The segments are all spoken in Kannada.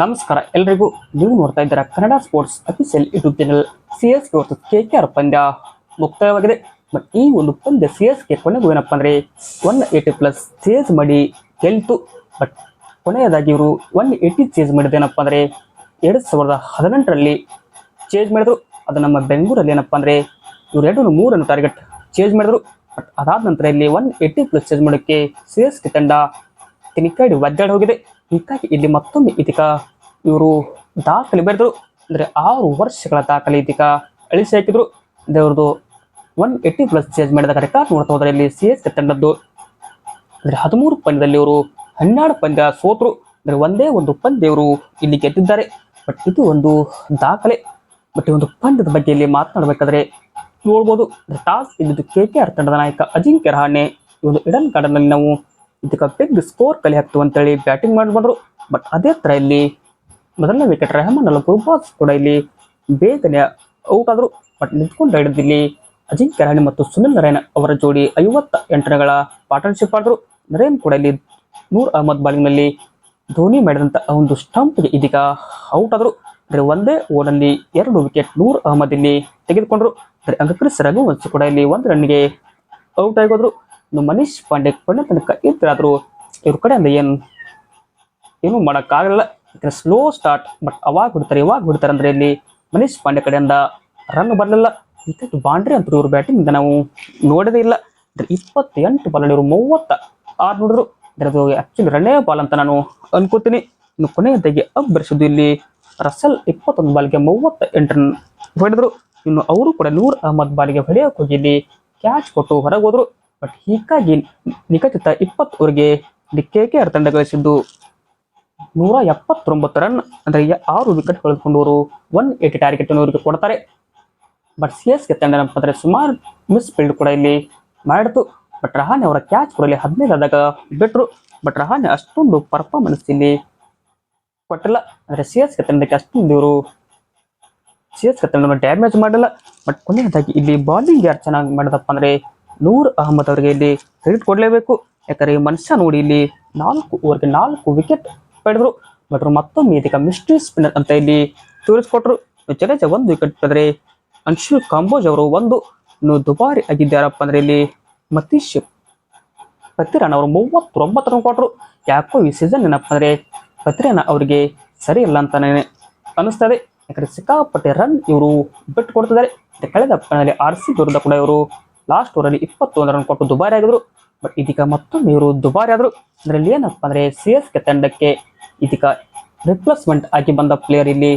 ನಮಸ್ಕಾರ, ಎಲ್ರಿಗೂ ನೀವು ನೋಡ್ತಾ ಇದ್ದೀರಾ Kannada sports official YouTube channel C S K versus K K R ಪಂದ್ಯ ಮುಕ್ತಾಯವಾಗಿದೆ. ಬಟ್ ಈ ಒಂದು ಪಂದ್ಯ ಸಿ ಎಸ್ ಕೆ ಕೊನೆಗೂ ಏನಪ್ಪ ಅಂದರೆ ಒನ್ ಏಯ್ಟಿ ಪ್ಲಸ್ ಚೇಸ್ ಮಾಡಿ ಗೆಲ್ತು. ಬಟ್ ಕೊನೆಯದಾಗಿ ಇವರು ಒನ್ ಏಯ್ಟಿ ಚೇಸ್ ಮಾಡಿದ್ದೇನಪ್ಪ ಅಂದರೆ ಎರಡು ಸಾವಿರದ ಹದಿನೆಂಟರಲ್ಲಿ ಚೇಂಜ್ ಮಾಡಿದ್ರು. ಅದು ನಮ್ಮ ಬೆಂಗಳೂರಲ್ಲಿ ಏನಪ್ಪ ಅಂದರೆ ಇವ್ರು ಎರಡು ಮೂರನ್ನು ಟಾರ್ಗೆಟ್ ಚೇಂಜ್ ಮಾಡಿದ್ರು. ಬಟ್ ಅದಾದ ನಂತರ ಇಲ್ಲಿ ಒನ್ ಏಯ್ಟಿ ಪ್ಲಸ್ ಚೇಂಜ್ ಮಾಡೋಕ್ಕೆ ಸಿ ಎಸ್ ಕೆ ತಂಡ ತಿನಿಕಾಡಿ ಒದ್ದಾಡಿ ಹೋಗಿದೆ. ಹೀಗಾಗಿ ಇಲ್ಲಿ ಮತ್ತೊಮ್ಮೆ ಇದೀಗ ಇವರು ದಾಖಲೆ ಬರೆದರು. ಅಂದರೆ ಆರು ವರ್ಷಗಳ ದಾಖಲೆ ಇದೀಗ ಅಳಿಸಿ ಹಾಕಿದ್ರು. ದೇವರದು ಒನ್ ಏಯ್ಟಿ ಪ್ಲಸ್ ಚೇಂಜ್ ಮಾಡಿದಾಗ ರೆಕಾರ್ಡ್ ನೋಡ್ತಾ ಹೋದ್ರೆ ಇಲ್ಲಿ ಸಿ ಎಸ್ ಕೆ ತಂಡದ್ದು. ಅಂದರೆ ಹದಿಮೂರು ಪಂದ್ಯದಲ್ಲಿ ಇವರು ಹನ್ನೆರಡು ಪಂದ್ಯ ಸೋತರು. ಅಂದರೆ ಒಂದೇ ಒಂದು ಪಂದ್ಯ ಇವರು ಇಲ್ಲಿ ಗೆದ್ದಿದ್ದಾರೆ. ಬಟ್ ಇದು ಒಂದು ದಾಖಲೆ. ಬಟ್ ಈ ಒಂದು ಪಂದ್ಯದ ಬಗ್ಗೆ ಇಲ್ಲಿ ಮಾತನಾಡಬೇಕಾದ್ರೆ ನೋಡ್ಬೋದು. ಟಾಸ್ ಇದ್ದಿದ್ದು ಕೆ ಕೆ ಆರ್ ತಂಡದ ನಾಯಕ ಅಜಿಂಕ್ಯ ರಹಾಣೆ ಈ ಒಂದು ಇಡನ್ ಗಾರ್ಡನ್ನಲ್ಲಿ ನಾವು ಇದಕ್ಕೆ ಬಿಗ್ ಸ್ಕೋರ್ ಕಲೆ ಹಾಕ್ತು ಅಂತೇಳಿ ಬ್ಯಾಟಿಂಗ್ ಮಾಡಿ ಬಟ್ ಅದೇ ಥರ ಇಲ್ಲಿ ಮೊದಲನೇ ವಿಕೆಟ್ ರೆಹಮಾನ್ ಅಲ್ಲ ಗುರುಬಾಸ್ ಕೂಡ ಇಲ್ಲಿ ಬೇಗನೆ ಔಟ್ ಆದರು. ಬಟ್ ನಿಂತ್ಕೊಂಡು ಹಿಡಿದಿಲ್ಲಿ ಅಜಿಂಕ್ಯ ರಾಣಿ ಮತ್ತು ಸುನಿಲ್ ನರೇನ್ ಅವರ ಜೋಡಿ ಐವತ್ತ ಎಂಟನೆಗಳ ಪಾರ್ಟ್ನರ್ಶಿಪ್ ಆಡಿದ್ರು ನರೇನ್ ಕೂಡ ಇಲ್ಲಿ ನೂರ್ ಅಹಮದ್ ಬಾಲಿಂಗ್ನಲ್ಲಿ ಧೋನಿ ಮಾಡಿದಂಥ ಒಂದು ಸ್ಟಂಪ್ಗೆ ಇದೀಗ ಔಟ್ ಆದರು. ಅಂದರೆ ಒಂದೇ ಓವರ್ನಲ್ಲಿ ಎರಡು ವಿಕೆಟ್ ನೂರ್ ಅಹಮದ್ ಇಲ್ಲಿ ತೆಗೆದುಕೊಂಡ್ರು. ಅಂದರೆ ಅಂಗಕ್ರಿಸ್ ರಘುವಂಶ ಕೂಡ ಇಲ್ಲಿ ಒಂದು ರನ್ಗೆ ಔಟ್ ಆಗೋದ್ರು ಇನ್ನು ಮನೀಶ್ ಪಾಂಡೆ ಕೊನೆ ತನಕ ಆದರೂ ಇವ್ರ ಕಡೆ ಅಂದ್ರೆ ಏನು ಏನೂ ಮಾಡೋಕ್ಕಾಗಲ್ಲ. ಯಾಕಂದ್ರೆ ಸ್ಲೋ ಸ್ಟಾರ್ಟ್ ಬಟ್ ಅವಾಗ ಬಿಡ್ತಾರೆ, ಇವಾಗ ಬಿಡ್ತಾರೆ ಅಂದ್ರೆ ಇಲ್ಲಿ ಮನೀಶ್ ಪಾಂಡೆ ಕಡೆಯಿಂದ ರನ್ ಬರಲಿಲ್ಲ. ವಿಕೆಟ್ ಬಾಂಡ್ರಿ ಅಂತ ಇವರು ಬ್ಯಾಟಿಂಗ್ ನಾವು ನೋಡೋದೇ ಇಲ್ಲ. ಅಂದ್ರೆ ಇಪ್ಪತ್ತೆಂಟು ಬಾಲಲ್ಲಿ ಇವರು ಮೂವತ್ತ ಆರು ನೋಡಿದ್ರು. ಅಂದ್ರೆ ಅದು ಆ್ಯಕ್ಚುಲಿ ರನ್ನೇ ಬಾಲ್ ಅಂತ ನಾನು ಅನ್ಕೋತೀನಿ. ಇನ್ನು ಕೊನೆಯದಾಗಿ ಅಬ್ಬರಿಸಿದ್ದು ಇಲ್ಲಿ ರಸಲ್ ಇಪ್ಪತ್ತೊಂದು ಬಾಲ್ಗೆ ಮೂವತ್ತ ಎಂಟು ರನ್ ಹೊಡೆದ್ರು. ಇನ್ನು ಅವರು ಕೂಡ ನೂರ್ ಅಹಮದ್ ಬಾಲ್ಗೆ ಹೊಡೆಯೋಕೆ ಹೋಗಿ ಇಲ್ಲಿ ಕ್ಯಾಚ್ ಕೊಟ್ಟು ಹೊರಗೆ ಹೋದ್ರು. ಬಟ್ ಹೀಗಾಗಿ ನಿಕಟಿತ ಇಪ್ಪತ್ತೂರಿಗೆ ಡಿ ಕೆ ಕೆ ಆರ್ ತಂಡ ಗಳಿಸಿದ್ದು ನೂರ ಎಪ್ಪತ್ತೊಂಬತ್ತು ರನ್ ಅಂದ್ರೆ ಆರು ವಿಕೆಟ್ ಕಳೆದುಕೊಂಡವರು. ಒನ್ ಏಯ್ಟಿ ಟಾರ್ಗೆಟ್ ಅನ್ನು ಅವರಿಗೆ ಕೊಡ್ತಾರೆ. ಬಟ್ ಸಿ ಎಸ್ ಕೆ ತಂಡ ಏನಪ್ಪ ಅಂದ್ರೆ ಸುಮಾರು ಮಿಸ್ ಫೀಲ್ಡ್ ಕೂಡ ಇಲ್ಲಿ ಮಾಡಿತು ಬಟ್ ರಹಾನೆ ಅವರ ಕ್ಯಾಚ್ ಕೂಡ ಇಲ್ಲಿ ಹದಿನೈದು ಆದಾಗ ಬಿಟ್ರು. ಬಟ್ ರಹಾನೆ ಅಷ್ಟೊಂದು ಪರ್ಫಾರ್ಮೆನ್ಸ್ ಇಲ್ಲಿ ಕೊಟ್ಟಿಲ್ಲ. ಅಂದ್ರೆ ಸಿ ಎಸ್ ಕೆ ತಂಡಕ್ಕೆ ಅಷ್ಟೊಂದು ಇವರು ಸಿ ಎಸ್ ಕೆ ತಂಡವನ್ನು ಡ್ಯಾಮೇಜ್ ಮಾಡಿಲ್ಲ. ಬಟ್ ಕೊನೆಯದಾಗಿ ಇಲ್ಲಿ ಬಾಲಿಂಗ್ ಯಾರು ಚೆನ್ನಾಗಿ ಮಾಡಿದಪ್ಪ ಅಂದ್ರೆ ನೂರ್ ಅಹಮದ್ ಅವರಿಗೆ ಇಲ್ಲಿ ಕ್ರೆಡಿಟ್ ಕೊಡಲೇಬೇಕು. ಯಾಕಂದ್ರೆ ಈ ಮನುಷ್ಯ ನೋಡಿ ಇಲ್ಲಿ ನಾಲ್ಕು ಓವರ್ಗೆ ನಾಲ್ಕು ವಿಕೆಟ್ ಪಡೆದ್ರು. ಬಟ್ ಅವರು ಮತ್ತೊಮ್ಮೆ ಇದೀಗ ಮಿಸ್ಟ್ರಿ ಸ್ಪಿನ್ನರ್ ಅಂತ ಇಲ್ಲಿ ತೋರಿಸ್ಕೊಟ್ರು. ಜಡೇಜಾ ಒಂದು ವಿಕೆಟ್ ಪಡೆದ್ರೆ ಅನ್ಶುಲ್ ಕಾಂಬೋಜ್ ಅವರು ಒಂದು. ಇನ್ನು ದುಬಾರಿ ಆಗಿದ್ದಾರಪ್ಪ ಅಂದ್ರೆ ಇಲ್ಲಿ ಮತೀಶ್ ಪತಿರಾನ್ ಅವರು ಮೂವತ್ತೊಂಬತ್ತು ರನ್ ಕೊಟ್ಟರು ಯಾಕೋ ಈ ಸೀಸನ್ ಏನಪ್ಪ ಅಂದ್ರೆ ಪತಿರಾನ್ ಅವರಿಗೆ ಸರಿ ಇಲ್ಲ ಅಂತಾನೆ ಅನಿಸ್ತದೆ ಯಾಕಂದ್ರೆ ಸಿಕ್ಕಾಪಟ್ಟೆ ರನ್ ಇವರು ಬಿಟ್ಟು ಕೊಡ್ತಿದ್ದಾರೆ. ಕಳೆದ ಆರ್ ಸಿ ವಿರುದ್ಧ ಕೂಡ ಇವರು ಲಾಸ್ಟ್ ಓವರಲ್ಲಿ ಇಪ್ಪತ್ತೊಂದು ರನ್ ಕೊಟ್ಟು ದುಬಾರಿ ಆಗಿದ್ರು. ಬಟ್ ಇದೀಗ ಮತ್ತೊಮ್ಮೆ ಇವರು ದುಬಾರಿ ಆದರು. ಅದರಲ್ಲಿ ಏನಪ್ಪ ಅಂದರೆ ಸಿ ಎಸ್ ಕೆ ತಂಡಕ್ಕೆ ಇದೀಗ ರಿಪ್ಲೇಸ್ಮೆಂಟ್ ಆಗಿ ಬಂದ ಪ್ಲೇಯರ್ ಇಲ್ಲಿ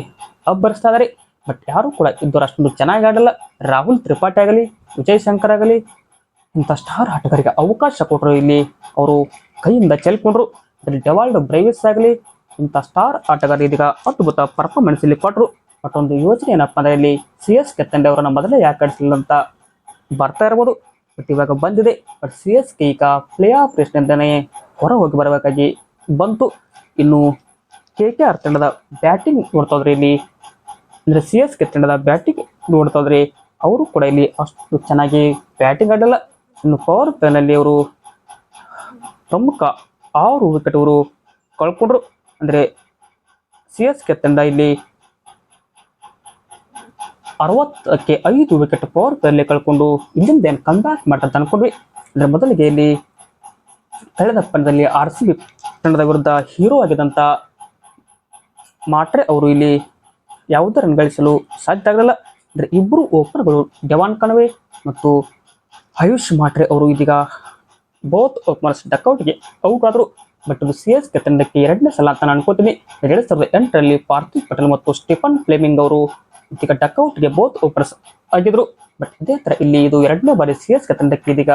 ಅಬ್ಬರಿಸ್ತಾ ಇದ್ದಾರೆ. ಬಟ್ ಯಾರು ಕೂಡ ಇದ್ದವರು ಅಷ್ಟೊಂದು ಚೆನ್ನಾಗಿ ಆಡಲ್ಲ. ರಾಹುಲ್ ತ್ರಿಪಾಠಿ ಆಗಲಿ, ವಿಜಯ್ ಶಂಕರ್ ಆಗಲಿ, ಇಂಥ ಸ್ಟಾರ್ ಆಟಗಾರರಿಗೆ ಅವಕಾಶ ಕೊಟ್ಟರು ಇಲ್ಲಿ ಅವರು ಕೈಯಿಂದ ಚೆಲ್ಕೊಂಡ್ರು. ಅದರಲ್ಲಿ ಡೆವಾಲ್ಡ್ ಬ್ರೈವಿಸ್ ಆಗಲಿ, ಇಂಥ ಸ್ಟಾರ್ ಆಟಗಾರ ಇದೀಗ ಅದ್ಭುತ ಪರ್ಫಾರ್ಮೆನ್ಸ್ ಇಲ್ಲಿ ಕೊಟ್ಟರು ಬಟ್ ಒಂದು ಯೋಚನೆ ಏನಪ್ಪ ಅಂದರೆ ಇಲ್ಲಿ ಸಿ ಎಸ್ ಕೆ ತಂಡ ಅವರನ್ನ ಮೊದಲೇ ಯಾಕೆ ಅಂತ ಬರ್ತಾ ಇರ್ಬೋದು. ಬಟ್ ಇವಾಗ ಬಂದಿದೆ. ಬಟ್ ಸಿ ಎಸ್ ಕೆ ಈಗ ಪ್ಲೇ ಆಫ್ ರೇಸ್ನಿಂದನೇ ಹೊರ ಹೋಗಿ ಬರಬೇಕಾಗಿ ಬಂತು. ಇನ್ನು ಕೆ ಕೆ ಆರ್ ತಂಡದ ಬ್ಯಾಟಿಂಗ್ ನೋಡ್ತಾ ಹೋದ್ರೆ ಇಲ್ಲಿ, ಅಂದರೆ ಸಿ ಎಸ್ ಕೆ ತಂಡದ ಬ್ಯಾಟಿಂಗ್ ನೋಡ್ತಾ ಹೋದ್ರೆ ಅವರು ಕೂಡ ಇಲ್ಲಿ ಅಷ್ಟು ಚೆನ್ನಾಗಿ ಬ್ಯಾಟಿಂಗ್ ಆಡಲ್ಲ. ಇನ್ನು ಪವರ್ ಪ್ಲೇನಲ್ಲಿ ಅವರು ಪ್ರಮುಖ ಆರು ವಿಕೆಟ್ ಅವರು ಕಳ್ಕೊಂಡ್ರು. ಅಂದರೆ ಸಿ ಎಸ್ ಕೆ ತಂಡ ಇಲ್ಲಿ ಅರವತ್ತಕ್ಕೆ ಐದು ವಿಕೆಟ್ ಪವರ್ ಪ್ಲೇಯಲ್ಲಿ ಕಳ್ಕೊಂಡು ಇಲ್ಲಿಂದ ಏನು ಕಮ್ ಬ್ಯಾಕ್ ಮಾಡ್ತಾರೆ ಅನ್ಕೊಂಡ್ವಿ. ಅದರ ಮೊದಲಿಗೆ ಇಲ್ಲಿ ಕಳೆದ ಪಂದ್ಯದಲ್ಲಿ ಆರ್ ಸಿ ಬಿ ತಂಡದ ವಿರುದ್ಧ ಹೀರೋ ಆಗಿದ್ದಂಥ ಮಾಟ್ರೆ ಅವರು ಇಲ್ಲಿ ಯಾವುದೇ ರನ್ ಗಳಿಸಲು ಸಾಧ್ಯ ಆಗಲಿಲ್ಲ. ಅಂದರೆ ಇಬ್ಬರು ಓಪನರ್ಗಳು ಡೆವಾನ್ ಕಣವೆ ಮತ್ತು ಆಯುಷ್ ಮಾಟ್ರೆ ಅವರು ಇದೀಗ ಬೋತ್ ಓಪನರ್ಸ್ ಡಕ್ಔಟ್ಗೆ ಔಟ್ ಆದರು. ಬಟ್ ಇದು ಸಿ ಎಸ್ ಕೆ ತಂಡಕ್ಕೆ ಎರಡನೇ ಸಲ ಅಂತ ನಾನು ಅನ್ಕೋತೀನಿ ಎರಡು ಸಾವಿರದ ಎಂಟರಲ್ಲಿ ಪಾರ್ಥಿವ್ ಪಟೇಲ್ ಮತ್ತು ಸ್ಟೀಫನ್ ಫ್ಲೇಮಿಂಗ್ ಅವರು ಇದೀಗ ಡಕೌಟ್ಗೆ ಬೋತ್ ಓಪನರ್ಸ್ ಆಗಿದ್ರು. ಬಟ್ ಇದೇ ತರ ಇಲ್ಲಿ ಇದು ಎರಡನೇ ಬಾರಿ ಸಿ ಎಸ್ ಕೆ ತಂಡಕ್ಕೆ ಇದೀಗ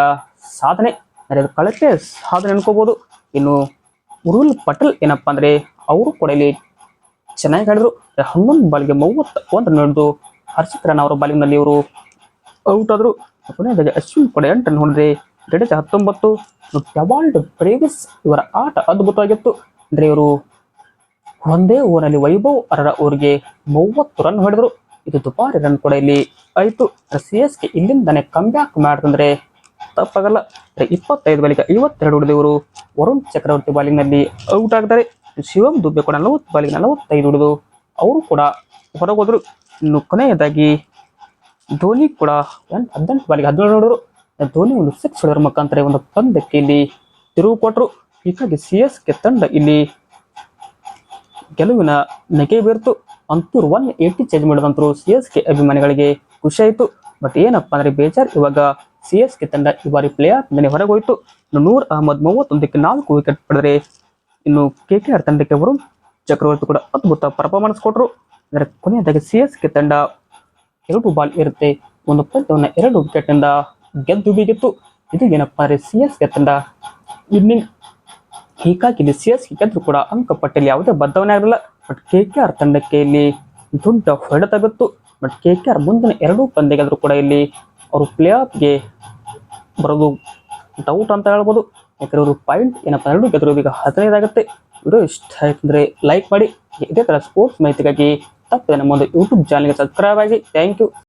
ಸಾಧನೆ. ಅಂದರೆ ಕಳಪೆ ಸಾಧನೆ ಅನ್ಕೋಬಹುದು ಇನ್ನು ಉರುಲ್ ಪಟೇಲ್ ಏನಪ್ಪಾ ಅಂದ್ರೆ ಅವರು ಕೂಡ ಇಲ್ಲಿ ಚೆನ್ನಾಗಿ ಆಡಿದ್ರು. ಹನ್ನೊಂದು ಬಾಲ್ಗೆ ಮೂವತ್ತ ಒಂದು ರನ್ ಹೊಡೆದು ಹರ್ಷಿತ್ ರನ್ ಅವರ ಬಾಲಿಂಗ್ನಲ್ಲಿ ಇವರು ಔಟ್ ಆದರು. ಕೊನೆಯದಾಗಿ ಅಶ್ವಿನ್ ಕೂಡ ಎಂಟು ರನ್ ಹೊಡೆದ್ರೆ ಜಡೇಜ ಹತ್ತೊಂಬತ್ತು. ಡಬಾಲ್ಡ್ ಬ್ರೇವಿಸ್ ಇವರ ಆಟ ಅದ್ಭುತವಾಗಿತ್ತು. ಅಂದರೆ ಇವರು ಒಂದೇ ಓವರ್ನಲ್ಲಿ ವೈಭವ್ ಅವರ ಅವರಿಗೆ ಮೂವತ್ತು ರನ್ ಹೊಡೆದ್ರು. ಇದು ದುಬಾರಿ ರನ್ ಕೂಡ ಇಲ್ಲಿ ಆಯಿತು ಸಿ ಎಸ್ ಕೆ ಇಲ್ಲಿಂದಾನೆ ಕಮ್ ಬ್ಯಾಕ್ ಮಾಡ್ತಂದ್ರೆ ತಪ್ಪಾಗಲ್ಲ ಇಪ್ಪತ್ತೈದು ಬಳಿಕ ಐವತ್ತೆರಡು ಹೊಡೆದವರು ವರುಣ್ ಚಕ್ರವರ್ತಿ ಬಾಲಿಂಗ್ನಲ್ಲಿ ಔಟ್ ಆಗ್ತಾರೆ ಶಿವಂ ದುಬ್ಬೆ ಕೂಡ ನಲವತ್ತು ಬಾಲಿಗೆ ನಲವತ್ತೈದು ಹೊಡೆದು ಅವರು ಕೂಡ ಹೊರಗೋದ್ರು ಇನ್ನು ಕೊನೆಯದಾಗಿ ಧೋನಿ ಕೂಡ ಹದಿನೆಂಟು ಬಾಲಿಗೆ ಹದಿನೇಳು ಹೊಡೆದರು. ಧೋನಿ ಒಂದು ಸಿಕ್ಸ್ ಹೊಡೆದ್ರ ಮುಖಾಂತರ ಒಂದು ಪಂದ್ಯಕ್ಕೆ ಇಲ್ಲಿ ತಿರುವು ಕೊಟ್ಟರು ಹೀಗಾಗಿ ಸಿ ಎಸ್ ಕೆ ತಂಡ ಇಲ್ಲಿ ಗೆಲುವಿನ ನೆಗೆ ಬೀರ್ತು. ಅಂತೂರು ಒನ್ ಏಯ್ಟಿ ಚೇಂಜ್ ಮಾಡಿದಂತರು ಸಿ ಎಸ್ ಕೆ ಅಭಿಮಾನಿಗಳಿಗೆ ಖುಷಿ ಆಯಿತು. ಬಟ್ ಏನಪ್ಪಾ ಅಂದ್ರೆ ಬೇಜಾರ್. ಇವಾಗ ಸಿ ಎಸ್ ಕೆ ತಂಡ ಈ ಬಾರಿ ಪ್ಲೇ ಆಫ್ ಹೊರಗೆ ಹೋಯಿತು ಇನ್ನು ನೂರ್ ಅಹಮದ್ ಮೂವತ್ತೊಂದಕ್ಕೆ ನಾಲ್ಕು ವಿಕೆಟ್ ಪಡೆದರೆ ಇನ್ನು ಕೆ ಕೆ ಆರ್ ತಂಡಕ್ಕೆ ವರುಣ್ ಚಕ್ರವರ್ತಿ ಕೂಡ ಅದ್ಭುತ ಪರ್ಫಾರ್ಮೆನ್ಸ್ ಕೊಟ್ಟರು ಅಂದರೆ ಕೊನೆಯದಾಗಿ ಸಿ ಎಸ್ ಕೆ ತಂಡ ಎರಡು ಬಾಲ್ ಇರುತ್ತೆ ಒಂದು ಪಂದ್ಯವನ್ನು ಎರಡು ವಿಕೆಟ್ನಿಂದ ಗೆದ್ದು ಬೀಗಿತ್ತು. ಇದು ಏನಪ್ಪ ಅಂದ್ರೆ ಸಿ ಎಸ್ ಕೆ ತಂಡ ಇನ್ನಿಂಗ್ ಹೀಗಾಗಿ ಇಲ್ಲಿ ಸಿ ಎಸ್ ಗೆದ್ದರೂ ಕೂಡ ಅಂಕಪಟ್ಟಿಯಲ್ಲಿ ಯಾವುದೇ ಬದಲಾವಣೆ ಆಗಿರಲಿಲ್ಲ ಬಟ್ ಕೆ ಕೆ ಆರ್ ತಂಡಕ್ಕೆ ಇಲ್ಲಿ ದೊಡ್ಡ ಹೊಡೆತ ಬಿತ್ತು ಬಟ್ ಕೆ ಕೆ ಆರ್ ಮುಂದಿನ ಎರಡೂ ಪಂದ್ಯಗಾದರೂ ಗೆದ್ರು ಕೂಡ ಇಲ್ಲಿ ಅವರು ಪ್ಲೇ ಆಫ್ಗೆ ಬರೋದು ಡೌಟ್ ಅಂತ ಹೇಳ್ಬೋದು. ಯಾಕಂದ್ರೆ ಅವರು ಪಾಯಿಂಟ್ ಏನಪ್ಪ ಎರಡು ಗೆದ್ರು ಈಗ ಹದಿನೈದಾಗುತ್ತೆ. ವಿಡಿಯೋ ಇಷ್ಟ ಆಯ್ತು ಅಂದರೆ ಲೈಕ್ ಮಾಡಿ. ಇದೇ ಥರ ಸ್ಪೋರ್ಟ್ಸ್ ಮಾಹಿತಿಗಾಗಿ ತಪ್ಪದೆ ನಮ್ಮ ಒಂದು ಯೂಟ್ಯೂಬ್ ಚಾನಲ್ಗೆ ಸಬ್ಸ್ಕ್ರೈಬ್ ಆಗಿ. Thank you